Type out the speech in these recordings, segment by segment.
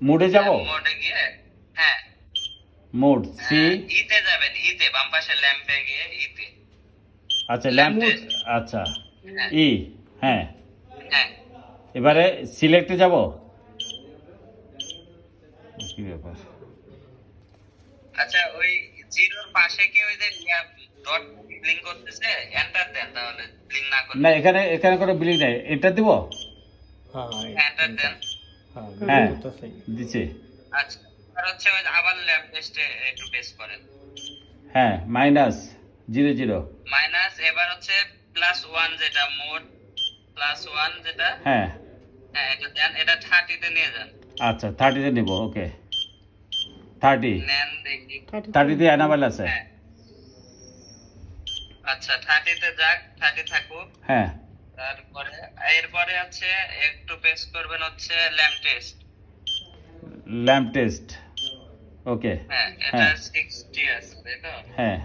মোডে যাব? মোডে গিয়ে হ্যাঁ। মোড সি হ্যাঁ, ইতে যাবেন ইতে বাম পাশে ল্যাম্পে গিয়ে ইতে আচ্ছা ল্যাম্প আচ্ছা। হ্যাঁ। ই হ্যাঁ। হ্যাঁ। এবারে সিলেক্টে যাব? কি ব্যাপার? আচ্ছা ওই জিরোর পাশে কি ওই যে ডট ব্লিঙ্ক করতেছে? এন্টার দেন তাহলে ব্লিঙ্ক না করে না এখানে এখানে কোনো বিলিং নেই। এটা দিব? হ্যাঁ এন্টার দেন। হ্যাঁ দিছে আচ্ছা আর হচ্ছে আবার ল্যাব টেস্টে একটু পেস করেন। হ্যাঁ মাইনাস জিরো জিরো মাইনাস এবার হচ্ছে প্লাস ওয়ান যেটা মোড প্লাস ওয়ান যেটা। হ্যাঁ। হ্যাঁ এটা দেন এটা থার্টিতে নিয়ে যান। আচ্ছা থার্টিতে নিব ওকে। থার্টি নেন দেখি। থার্টিতে অ্যানাবেল আছে? হ্যাঁ। আচ্ছা থার্টিতে যাক থার্টি থাকুক। হ্যাঁ। তারপরে এরপরে আছে একটু পেস করবেন হচ্ছে lamp test lamp test okay হ্যাঁ এটা হ্যাঁ। সিক্সটি আছে তাই তো? হ্যাঁ।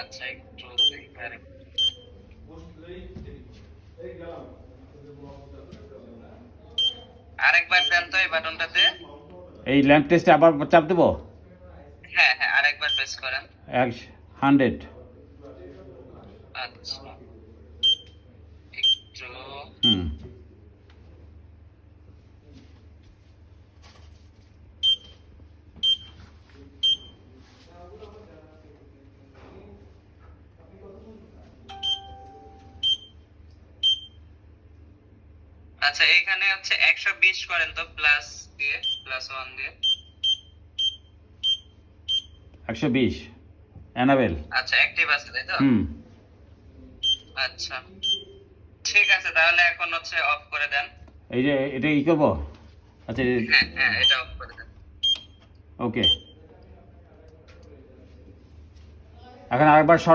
আচ্ছা একটু এবারে আরেকবার দেন তো এই বাটনটাতে। এই ল্যাম্প টেস্টে আবার চাপ দেবো? হ্যাঁ হ্যাঁ আরেকবার প্রেস করেন। এক হান্ড্রেড আচ্ছা। একটু হুম আচ্ছা এখানে হচ্ছে একশো বিশ করেন তো প্লাস দিয়ে প্লাস ওয়ান দিয়ে। একশো বিশ। অ্যানাবেল আচ্ছা অ্যাক্টিভ আছে তাই তো? হুম। আচ্ছা। ঠিক আছে তাহলে এখন হচ্ছে অফ করে দেন। এই যে এটা ই করব? আচ্ছা হ্যাঁ হ্যাঁ এটা অফ করে দেন। ওকে এখন আরেকবার